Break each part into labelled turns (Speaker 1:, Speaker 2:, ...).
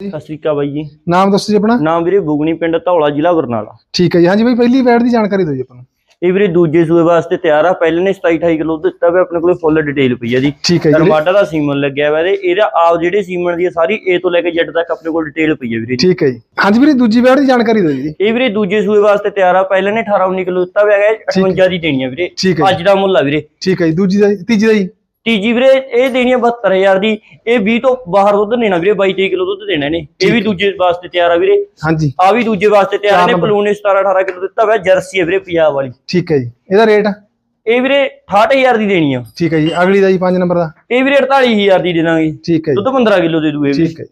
Speaker 1: ਸਤਿ ਸ਼੍ਰੀ ਅਕਾਲ ਬਾਈ ਜੀ।
Speaker 2: ਨਾਮ ਦੱਸੋ ਜੀ ਆਪਣਾ?
Speaker 1: ਨਾਮ ਵੀਰੇ ਬੁਗਣੀ ਪਿੰਡ ਧੌਲਾ ਜ਼ਿਲ੍ਹਾ ਬਰਨਾਲਾ।
Speaker 2: ਠੀਕ ਹੈ ਜੀ ਹਾਂਜੀ ਬਾਈ ਪਹਿਲੀ ਵੈਟ ਦੀ ਜਾਣਕਾਰੀ ਦਿਓ ਜੀ ਆਪਾਂ ਨੂੰ।
Speaker 1: ਇਹ ਵੀਰੇ ਦੂਜੇ ਸੂਏ ਵਾਸਤੇ ਤਿਆਰ ਆ ਪਹਿਲੇ ਨੇ 27 28 ਕਿਲੋ ਦਿੱਤਾ ਵੇ ਆਪਣੇ ਕੋਲੇ ਫੁੱਲ ਡਿਟੇਲ ਪਈ ਆ ਜੀ।
Speaker 2: ਠੀਕ ਹੈ ਜੀ।
Speaker 1: ਟਮਾਟਰ ਦਾ ਸੀਮਨ ਲੱਗਿਆ ਵਾ ਤੇ ਇਹਦਾ ਆਪ ਜਿਹੜੇ ਸੀਮਨ ਦੀ ਸਾਰੀ A ਤੋਂ ਲੈ ਕੇ Z ਤੱਕ ਆਪਣੇ ਕੋਲ ਡਿਟੇਲ ਪਈ ਆ ਵੀਰੇ
Speaker 2: ਠੀਕ ਹੈ ਜੀ। ਹਾਂਜੀ ਵੀਰੇ ਦੂਜੀ ਵੈਟ ਦੀ ਜਾਣਕਾਰੀ ਦਿਓ ਜੀ।
Speaker 1: ਇਹ ਵੀਰੇ ਦੂਜੇ ਸੂਏ ਵਾਸਤੇ ਤਿਆਰ ਆ ਪਹਿਲੇ ਨੇ 18 19 ਕਿਲੋ ਦਿੱਤਾ ਵੇ ਹੈਗਾ 58 ਦੀ ਦੇਣੀ ਆ ਵੀਰੇ।
Speaker 2: ਹੈ
Speaker 1: ਅੱਜ ਦਾ ਮੁੱਲ ਆ ਵੀਰੇ।
Speaker 2: ਠੀਕ ਹੈ ਜੀ ਦੂਜੀ ਦਾ ਤੀਜੀ ਦਾ ਜੀ।
Speaker 1: ਤੀਜੀ ਵੀਰੇ ਇਹ ਦੇਣੀ ਆ 72000 ਦੀ ਇਹ 20 ਤੋਂ ਬਾਹਰ ਦੁੱਧ ਦੇਣਾ ਵੀਰੇ 22 23 ਕਿਲੋ ਦੁੱਧ ਦੇਣਾ ਨੇ ਇਹ ਵੀ ਦੂਜੇ ਵਾਸਤੇ ਤਿਆਰ ਆ ਵੀਰੇ।
Speaker 2: ਹਾਂਜੀ।
Speaker 1: ਆ ਵੀ ਦੂਜੇ ਵਾਸਤੇ ਤਿਆਰ ਨੇ। ਪਲੂਨ ਨੇ 17 18 ਕਿਲੋ ਦਿੱਤਾ ਹੋਇਆ ਜਰਸੀ ਹੈ ਵੀਰੇ ਪੰਜਾਬ ਵਾਲੀ।
Speaker 2: ਠੀਕ ਹੈ ਜੀ। ਇਹਦਾ ਰੇਟ?
Speaker 1: ਇਹ ਵੀਰੇ 68000 ਦੀ ਦੇਣੀ ਆ।
Speaker 2: ਠੀਕ ਹੈ ਜੀ। ਅਗਲੀ ਦਾ ਜੀ 5 ਨੰਬਰ ਦਾ?
Speaker 1: ਇਹ ਵੀਰੇ 48000 ਦੀ ਦੇ ਦਾਂਗੇ।
Speaker 2: ਠੀਕ ਹੈ ਜੀ।
Speaker 1: ਦੁੱਧ 15 ਕਿਲੋ ਦੇ ਦੂਏ ਵੀ
Speaker 2: ਠੀਕ ਹੈ।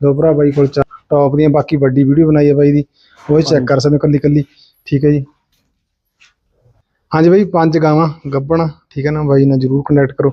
Speaker 2: ਦੋ ਭਰਾ ਬਾਈ ਕੋਲ ਟੌਪ ਦੀਆਂ ਬਾਕੀ ਵੱਡੀ ਵੀਡੀਓ ਬਣਾਈ ਹੈ ਬਾਈ ਦੀ। ਉਹ ਚੈੱਕ ਕਰ ਸਕਦੇ ਹੋ ਕੱਲੀ ਕੱਲੀ। ਠੀਕ ਹੈ ਜੀ। ਹਾਂਜੀ ਬਾਈ ਪੰਜ ਗਾਵਾਂ ਗੱਬਣ। ਠੀਕ ਹੈ ਨਾ ਬਾਈ ਨਾਲ ਜਰੂਰ ਕਨੈਕਟ ਕਰੋ।